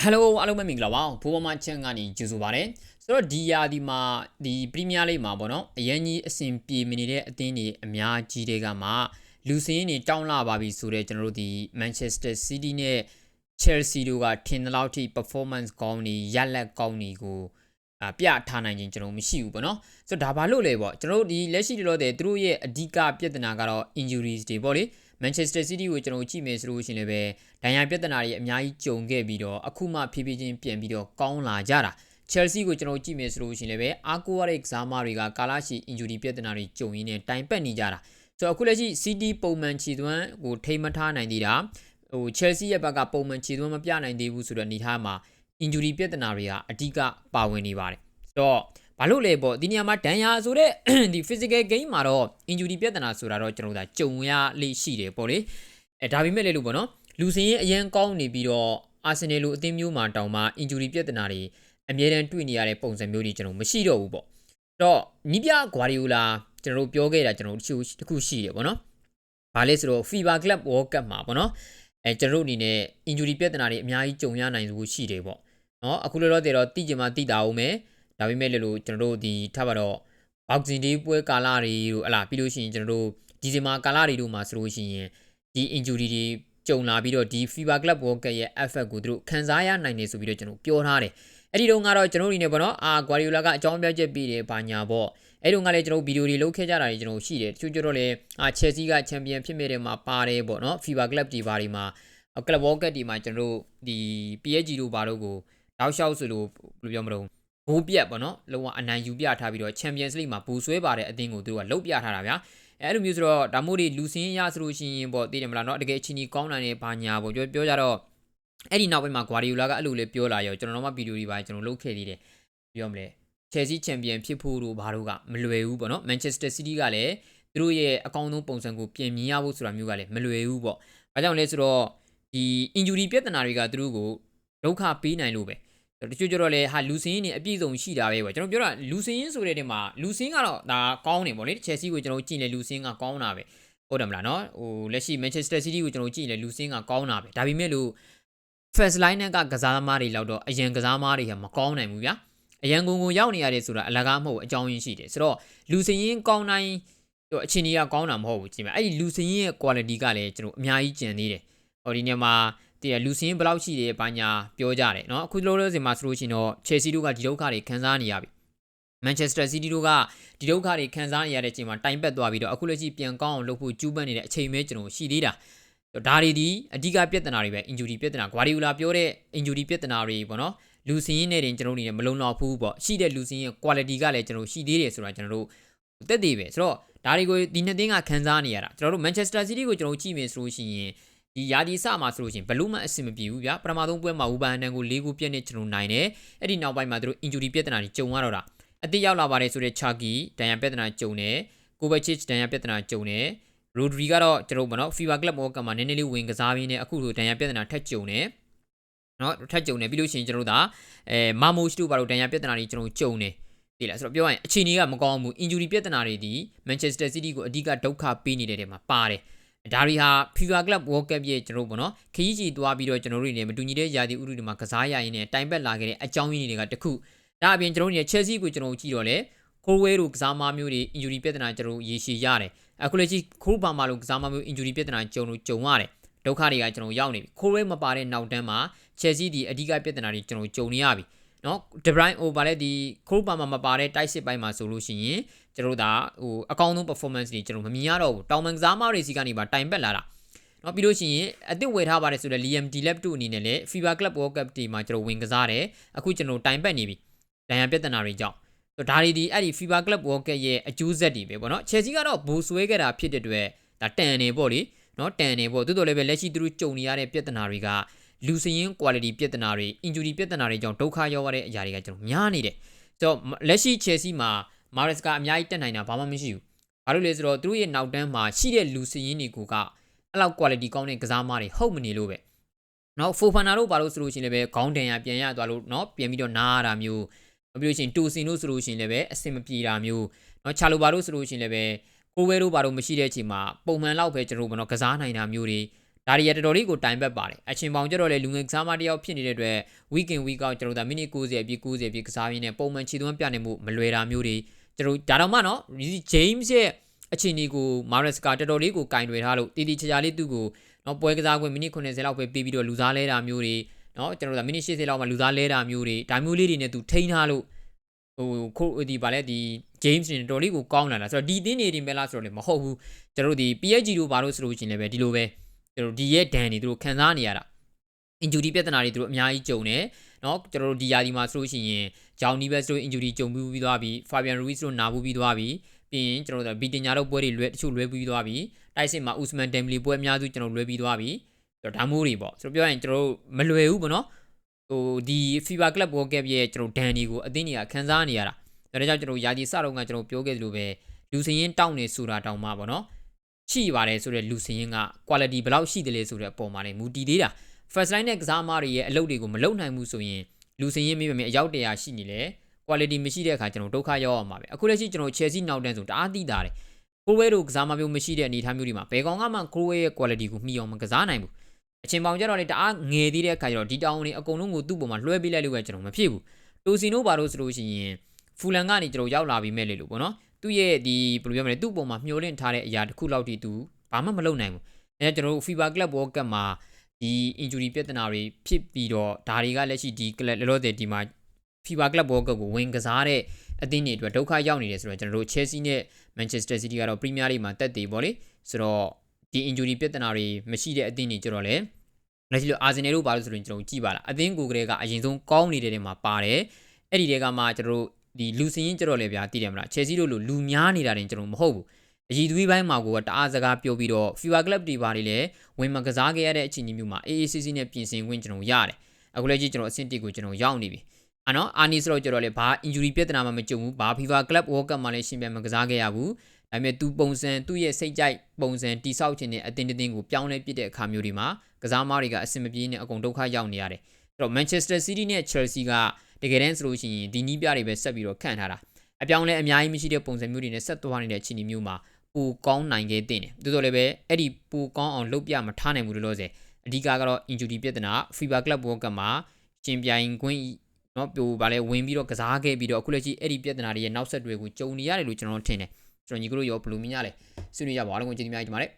ဟယ်လိုအားလုံးပဲမင်္ဂလာပါဘိုးမမချန်ကနေကြိုဆိုပါရစေဆိုတော့ဒီယာဒီမှာဒီပရီးမီးယားလိမှာပေါ့နော်အရင်ကြီးအဆင်ပြေမနေတဲ့အသင်းတွေအများကြီးတွေကမှလူစင်းတွေတောင်းလာပါပြီဆိုတော့ကျွန်တော်တို့ဒီ Manchester City နဲ့ Chelsea တို့ကထင်သလောက်ထိ performance ကောင်းနေရက်လက်ကောင်းနေကိုအပြထားနိုင်ခြင်းကျွန်တော်မရှိဘူးပေါ့နော်ဆိုတော့ဒါဘာလို့လဲပေါ့ကျွန်တော်တို့ဒီလက်ရှိလောတဲ့သူတို့ရဲ့အဓိကပြဿနာကတော့ injuries တွေပေါ့လေ Manchester City ကိုကျွန်တော်ကြည့်မယ်ဆိုလို့ရှိရင်လည်းပဲဒဏ်ရာပြဿနာတွေအများကြီးကြုံခဲ့ပြီးတော့အခုမှဖြည်းဖြည်းချင်းပြန်ပြီးတော့ကောင်းလာကြတာ Chelsea ကိုကျွန်တော်ကြည့်မယ်ဆိုလို့ရှိရင်လည်းပဲအာကိုရတဲ့ကစားမတွေကကာလာရှိ injury ပြဿနာတွေကြုံရင်းနဲ့တိုင်ပတ်နေကြတာဆိုတော့အခုလက်ရှိ City ပုံမှန်ခြေသွမ်းကိုထိမထားနိုင်သေးတာဟို Chelsea ရဲ့ဘက်ကပုံမှန်ခြေသွမ်းမပြနိုင်သေးဘူးဆိုတော့အနေထားမှာ injury ပြဿနာတွေကအဓိကပါဝင်နေပါတယ်ဆိုတော့ ဘာလို့လဲပေါ့ဒီနေရာမှာဒဏ်ရာဆိုတဲ့ဒီ physical game မှာတော့ injury ပြဿနာဆိုတာတော့ကျွန်တော်တို့ကကြုံရလိရှိတယ်ပေါ့လေအဲဒါပေမဲ့လည်းလို့ပေါ့နော်လူစင်းရင်အရန်ကောင်းနေပြီးတော့အာဆင်နယ်လိုအသင်းမျိုးမှာတောင်မှ injury ပြဿနာတွေအမြဲတမ်းတွေ့နေရတဲ့ပုံစံမျိုးတွေကျွန်တော်မရှိတော့ဘူးပေါ့တော့နီးပြဂွာဒီယိုလာကျွန်တော်တို့ပြောခဲ့တာကျွန်တော်တို့တခုရှိတယ်ပေါ့နော်ဘာလဲဆိုတော့ FIBA Club World Cup မှာပေါ့နော်အဲကျွန်တော်တို့အနေနဲ့ injury ပြဿနာတွေအများကြီးကြုံရနိုင်လို့ရှိတယ်ပေါ့နော်အခုလောလောဆယ်တော့တိကျမှတိတာအောင်မယ် ဒါပေမဲ့လည်းလို့ကျွန်တော်တို့ဒီထားပါတော့ boxing day ပွဲကာလတွေတို့ဟလာပြီးလို့ရှိရင်ကျွန်တော်တို့ဒီဇင်ဘာကာလတွေတို့မှာဆိုလို့ရှိရင်ဒီ injury တွေကြုံလာပြီးတော့ဒီ FIBA Club World Cup ရဲ့ effect ကိုသူတို့ခံစားရနိုင်တယ်ဆိုပြီးတော့ကျွန်တော်ပြောထားတယ်အဲ့ဒီတော့ကတော့ကျွန်တော်တို့နေပေါ့နော်အာ Guardiola ကအကြောင်းပြချက်ပေးတယ်ဘာညာပေါ့အဲ့တုန်းကလည်းကျွန်တော်ဗီဒီယိုတွေလုပ်ခဲ့ကြတာတွေကျွန်တော်ရှိတယ်တချို့ကျတော့လည်းအာ Chelsea ကချန်ပီယံဖြစ်မဲ့တယ်မှာပါတယ်ပေါ့နော် FIBA Club ဒီဘာတွေမှာ Club World Cup ဒီမှာကျွန်တော်တို့ဒီ PSG တို့ဘာတို့ကိုတောက်လျှောက်ဆိုလို့ဘယ်လိုပြောမလို့ ဘိုးပြက်ပေါ့နော်လုံးဝအနိုင်ယူပြထားပြီးတော့ Champions League မှာဘူဆွဲပါတဲ့အသင်းကိုသူတို့ကလုတ်ပြထားတာဗျာအဲ့လိုမျိုးဆိုတော့ဒါမို့ဒီလူစင်းရဆိုလို့ရှိရင်ပေါ့သိတယ်မလားเนาะတကယ်အချင်းကြီးကောင်းနိုင်တဲ့ဘာညာပေါ့ပြောပြောကြတော့အဲ့ဒီနောက်ပိုင်းမှာ Guardiola ကအဲ့လိုလေးပြောလာရောကျွန်တော်တို့မှဗီဒီယိုတွေပါကျွန်တော်လုပ်ခဲ့သေးတယ်ပြောမလဲ Chelsea Champion ဖြစ်ဖို့တို့ဘာတို့ကမလွယ်ဘူးပေါ့နော် Manchester City ကလည်းသူတို့ရဲ့အကောင်းဆုံးပုံစံကိုပြင်မြင်ရဖို့ဆိုတာမျိုးကလည်းမလွယ်ဘူးပေါ့။ဘာကြောင့်လဲဆိုတော့ဒီ injury ပြဿနာတွေကသူတို့ကိုဒုက္ခပေးနိုင်လို့ပဲ တချို့ကျတော့လေဟာလူစင်းနေအပြည့်စုံရှိတာပဲပေါ့ကျွန်တော်ပြောတာလူစင်းဆိုတဲ့နေမှာလူစင်းကတော့ဒါကောင်းနေပေါ့လေချယ်ဆီကိုကျွန်တော်ကြည့်လေလူစင်းကကောင်းတာပဲဟုတ်တယ်မလားနော်ဟိုလက်ရှိ Manchester City ကိုကျွန်တော်ကြည့်လေလူစင်းကကောင်းတာပဲဒါပေမဲ့လို့ first line ကကစားသမားတွေလောက်တော့အရန်ကစားသမားတွေကမကောင်းနိုင်ဘူးဗျာအရန်ကုန်ကိုရောက်နေရတယ်ဆိုတာအလကားမဟုတ်အကြောင်းရင်းရှိတယ်ဆိုတော့လူစင်းရင်ကောင်းနိုင်တော့အချင်းကြီးကကောင်းတာမဟုတ်ဘူးကြည့်မယ်အဲ့ဒီလူစင်းရဲ့ quality ကလည်းကျွန်တော်အများကြီးကျန်သေးတယ်ဟိုဒီနေရာမှာ တည်လူစင်းဘယ်လောက်ရှိတယ်ဘာညာပြောကြတယ်เนาะအခုလောလောဆယ်မှာဆိုလို့ရှိရင်တော့ Chelsea တို့ကဒီဒုက္ခတွေခံစားနေရပြီ Manchester City တို့ကဒီဒုက္ခတွေခံစားနေရတဲ့အချိန်မှာတိုင်ပတ်သွားပြီးတော့အခုလက်ရှိပြန်ကောင်းအောင်လုပ်ဖို့ကြိုးပမ်းနေတဲ့အချိန်ပဲကျွန်တော်ရှိသေးတာဒါတွေဒီအဓိကပြဿနာတွေပဲ injury ပြဿနာ Guardiola ပြောတဲ့ injury ပြဿနာတွေပေါ့နော်လူစင်းရင်းနဲ့တင်ကျွန်တော်တို့နေမလုံလောက်ဘူးပေါ့ရှိတဲ့လူစင်းရဲ့ quality ကလည်းကျွန်တော်ရှိသေးတယ်ဆိုတာကျွန်တော်တို့တက်သေးပဲဆိုတော့ဒါတွေကိုဒီနှစ်သင်းကခံစားနေရတာကျွန်တော်တို့ Manchester City ကိုကျွန်တော်ကြည့်မယ်ဆိုလို့ရှိရင် ဒီယာဒီစမှာဆိုလို့ရှိရင်ဘလို့မှအဆင်မပြေဘူးဗျာပထမဆုံးပွဲမှာဝူဘန်အန်တန်ကို၄ခုပြည့်နေကျွန်တော်နိုင်တယ်အဲ့ဒီနောက်ပိုင်းမှာသူတို့ injury ပြဿနာတွေကြုံရတော့တာအတိရောက်လာပါတယ်ဆိုတဲ့ Chucky ဒဏ်ရာပြဿနာကြုံတယ်ကိုဘချစ်ဒဏ်ရာပြဿနာကြုံတယ်ရိုဒရီကတော့ကျွန်တော်ဗောနော် FIFA Club World Cup မှာနည်းနည်းလေးဝင်ကစားပြီးနေအခုလိုဒဏ်ရာပြဿနာထက်ကြုံတယ်နော်ထက်ကြုံတယ်ပြီးလို့ရှိရင်ကျွန်တော်တို့ဒါအဲမာမိုရှ်တို့ဘာလို့ဒဏ်ရာပြဿနာတွေကျွန်တော်ကြုံတယ်ဒီလားဆိုတော့ပြောရရင်အခြေအနေကမကောင်းဘူး injury ပြဿနာတွေဒီ Manchester City ကိုအဓိကဒုက္ခပေးနေတဲ့နေရာမှာပါတယ် ဒါတွေဟာ FIFA Club World Cup ရဲ့ကျွန်တော်ပေါ့နော်ခရီးကြီးသွားပြီးတော့ကျွန်တော်တို့နေမတူညီတဲ့ယာတီဥတုတွေမှာကစားရရင်နဲ့တိုင်ပတ်လာခဲ့တဲ့အကြောင်းရင်းတွေကတခုဒါအပြင်ကျွန်တော်တို့နေ Chelsea ကိုကျွန်တော်ကြည့်တော့လေခိုးဝဲတို့ကစားမမျိုးတွေ injury ပြဿနာကျွန်တော်ရေရှည်ရတယ်အခုလက်ရှိခိုးပါမာလို့ကစားမမျိုး injury ပြဿနာကြုံလို့ကြုံရတယ်ဒုက္ခတွေကကျွန်တော်ရောက်နေပြီခိုးဝဲမပါတဲ့နောက်တန်းမှာ Chelsea ဒီအဓိကပြဿနာတွေကျွန်တော်ကြုံနေရပြီ နော်ဒဘရိုင်းအိုဗာလည်းဒီခိုးပါမာမပါတဲ့တိုက်စစ်ပိုင်းမှာဆိုလို့ရှိရင်ကျွန်တော်တို့ဒါဟိုအကောင်းဆုံး performance တွေကျွန်တော်မမြင်ရတော့ဘူးတောင်မန်ကစားမတွေစီကနေပါတိုင်ပက်လာတာနော်ပြီးလို့ရှိရင်အသစ်ဝယ်ထားပါတယ်ဆိုတော့ Liam Delap တို့အနေနဲ့လည်း FIBA Club World Cup တီမှာကျွန်တော်ဝင်ကစားတယ်အခုကျွန်တော်တိုင်ပက်နေပြီဒဏ်ရာပြဿနာတွေကြောင့်ဆိုဒါတွေဒီအဲ့ဒီ FIBA Club World Cup ရဲ့အကျိုးဆက်တွေပဲပေါ့နော် Chelsea ကတော့ဘူဆွဲခဲ့တာဖြစ်တဲ့အတွက်ဒါတန်နေပေါ့လေနော်တန်နေပေါ့တိုးတော်လည်းပဲလက်ရှိသူတို့ကြုံနေရတဲ့ပြဿနာတွေက လူစရင် quality ပြဿနာတွေ injury ပြဿနာတွေကြောင့်ဒုက္ခရောက်ရတဲ့အရာတွေကကျွန်တော်များနေတယ်ဆိုတော့လက်ရှိ Chelsea မှာမာရက်စ်ကအများကြီးတက်နိုင်တာဘာမှမရှိဘူးဘာလို့လဲဆိုတော့သူတို့ရဲ့နောက်တန်းမှာရှိတဲ့လူစရင်းတွေကအဲ့လောက် quality ကောင်းတဲ့ကစားမတွေဟုတ်မနေလို့ပဲနော်ဖိုဖာနာတို့ဘာလို့ဆိုလို့ရှိရင်လည်းပဲခေါင်းတန်ရပြန်ရသွားလို့နော်ပြန်ပြီးတော့နားရတာမျိုးပြီးလို့ရှိရင်တူစင်တို့ဆိုလို့ရှိရင်လည်းပဲအဆင်မပြေတာမျိုးနော်ချာလိုဘာတို့ဆိုလို့ရှိရင်လည်းပဲကိုဝဲတို့ဘာတို့မရှိတဲ့အချိန်မှာပုံမှန်လောက်ပဲကျွန်တော်တို့ကတော့ကစားနိုင်တာမျိုးတွေ ဒါတွေကတော်တော်လေးကိုတိုင်ပတ်ပါတယ်အချင်းပေါင်ကြတော့လေလူငယ်ကစားမတစ်ယောက်ဖြစ်နေတဲ့အတွက် weekend week out ကျွန်တော်တို့ဒါမိနစ်90အပြည့်90အပြည့်ကစားရင်းနဲ့ပုံမှန်ခြေသွင်းပြနေမှုမလွယ်တာမျိုးတွေကျွန်တော်ဒါတော့မှနော် James ရဲ့အခြေအနေကို Mares ကတော်တော်လေးကိုကင်တွယ်ထားလို့တီတီချာချာလေးသူ့ကိုနော်ပွဲကစားခွင့်မိနစ်90လောက်ပဲပြီးပြီးတော့လူစားလဲတာမျိုးတွေနော်ကျွန်တော်တို့ဒါမိနစ်80လောက်မှလူစားလဲတာမျိုးတွေဒါမျိုးလေးတွေနဲ့သူထိန်းထားလို့ဟိုခိုးဒီဗာလဲဒီ James နဲ့တော်တော်လေးကိုကောင်းလာတာဆိုတော့ဒီတင်းနေတင်ပဲလားဆိုတော့လည်းမဟုတ်ဘူးကျွန်တော်တို့ဒီ PSG တို့ဘာလို့ဆိုလို့ရှိရင်လည်းပဲဒီလိုပဲ ကျွန်တော်ဒီရဲ့ဒဏ်တွေသူတို့ခံစားနေရတာ injury ပြဿနာတွေသူတို့အများကြီးကြုံတယ်เนาะကျွန်တော်တို့ဒီယာဒီမှာဆိုလို့ရှိရင်ဂျောင်နီဘက်စ်တို့ injury ကြုံပြီးသွားပြီ Fabian Ruiz တို့နာဘူးပြီးသွားပြီပြီးရင်ကျွန်တော်တို့ဘီတင်ညာတို့ပွဲတွေလွဲတချို့လွဲပြီးသွားပြီတိုက်စစ်မှာ Usman Dembele ပွဲအများစုကျွန်တော်လွဲပြီးသွားပြီဆိုတော့ဒါမျိုးတွေပေါ့ဆိုတော့ပြောရရင်ကျွန်တော်တို့မလွယ်ဘူးပေါ့နော်ဟိုဒီ FIBA Club World Cup ရဲ့ကျွန်တော်ဒန်ဒီကိုအသင်းတွေကခံစားနေရတာဒါကြောင့်ကျွန်တော်ယာဒီစတော့ကကျွန်တော်ပြောခဲ့သလိုပဲလူစရင်တောင်းနေဆိုတာတောင်းမှပေါ့နော် ရှိပါတယ်ဆိုတော့လူစရင်က quality ဘယ်လောက်ရှိတယ်လဲဆိုတဲ့အပေါ်မှာလည်းမူတည်သေးတာ first line နဲ့ကစားမတွေရဲ့အလုပ်တွေကိုမလုပ်နိုင်ဘူးဆိုရင်လူစင်ရင်မိမမေအရောက်တရာရှိနေလေ quality မရှိတဲ့အခါကျွန်တော်ဒုက္ခရောက်အောင်ပါပဲအခုလက်ရှိကျွန်တော် Chelsea နောက်တန်းဆိုတအားသိတာတယ်ကိုဝဲတို့ကစားမမျိုးမရှိတဲ့အနေအထားမျိုးတွေမှာဘယ်ကောင်ကမှကိုဝဲရဲ့ quality ကိုမှီအောင်မကစားနိုင်ဘူးအချိန်ပေါင်ကြတော့လေတအားငယ်သေးတဲ့အခါကျတော့ဒီတောင်းတွေအကုန်လုံးကိုသူ့ပုံမှာလွှဲပေးလိုက်လို့ပဲကျွန်တော်မဖြစ်ဘူးတိုစီနိုဘာလို့ဆိုလို့ရှိရင်ဖူလန်ကနေကျွန်တော်ရောက်လာပြီးမဲ့လေလို့ပေါ့နော် သူ့ရဲ့ဒီဘယ်လိုပြောမလဲသူ့ပုံမှာမျောလင့်ထားတဲ့အရာတစ်ခုလောက်ထိသူဘာမှမလုပ်နိုင်ဘူးအဲကျွန်တော်တို့ FIBA Club World Cup မှာဒီ injury ပြဿနာတွေဖြစ်ပြီးတော့ဒါတွေကလက်ရှိဒီ club လောလောဆယ်ဒီမှာ FIBA Club World Cup ကိုဝင်ကစားတဲ့အသင်းတွေအတွက်ဒုက္ခရောက်နေတယ်ဆိုတော့ကျွန်တော်တို့ Chelsea နဲ့ Manchester City ကတော့ Premier League မှာတက်သေးပေါ့လေဆိုတော့ဒီ injury ပြဿနာတွေမရှိတဲ့အသင်းတွေကြတော့လေလက်ရှိလို့ Arsenal တို့ပါလို့ဆိုရင်ကျွန်တော်ကြည့်ပါလားအသင်းကိုကလေးကအရင်ဆုံးကောင်းနေတဲ့နေရာမှာပါတယ်အဲ့ဒီတဲကမှကျွန်တော်တို့ ဒီလူစင်းရင်ကြတော့လေဗျာတည်တယ်မလား Chelsea တို့လိုလူများနေတာတင်ကျွန်တော်မဟုတ်ဘူးအည်သွေးပိုင်းမှာကိုကတအားစကားပြောပြီးတော့ FIFA Club တွေပါလေလေဝင်မကစားခဲ့ရတဲ့အခြေအနေမျိုးမှာ AACC နဲ့ပြင်ဆင်ခွင့်ကျွန်တော်ရတယ်အခုလည်းကြီးကျွန်တော်အဆင့်1ကိုကျွန်တော်ရောက်နေပြီအနော်အာနီဆိုတော့ကျတော့လေဘာ injury ပြဿနာမှမကြုံဘူးဘာ FIFA Club World Cup မှာလည်းရှင်ပြန်မကစားခဲ့ရဘူးဒါပေမဲ့သူပုံစံသူ့ရဲ့စိတ်ကြိုက်ပုံစံတိဆောက်ခြင်းနဲ့အတင်းတင်းကိုပြောင်းလဲပစ်တဲ့အခါမျိုးတွေမှာကစားမားတွေကအဆင်မပြေနဲ့အကုန်ဒုက္ခရောက်နေရတယ်အဲ့ တော့ Manchester City နဲ့ Chelsea ကတကယ်တမ်းဆိုလို့ရှိရင်ဒီနီးပြတွေပဲဆက်ပြီးတော့ခန့်ထားတာအပြောင်းလဲအများကြီးမရှိတဲ့ပုံစံမျိုးတွေနဲ့ဆက်သွားနေတဲ့အခြေအနေမျိုးမှာပူကောင်းနိုင်ခဲ့တဲ့တယ်တိုးတော်လည်းပဲအဲ့ဒီပူကောင်းအောင်လုပ်ပြမထားနိုင်ဘူးလို့လို့ဆိုအဓိကကတော့ injury ပြဿနာ FIBA Club World Cup မှာရှင်ပြိုင်ခွင့်နော်ပြိုဗာလဲဝင်ပြီးတော့ကစားခဲ့ပြီးတော့အခုလက်ရှိအဲ့ဒီပြဿနာတွေရဲ့နောက်ဆက်တွေကိုကြုံနေရတယ်လို့ကျွန်တော်ထင်တယ်ကျွန်တော်ညီကတို့ရောဘယ်လိုမြင်ရလဲဆွေးနွေးရပါအားလုံးကိုကျေးဇူးများကြီးတင်ပါတယ်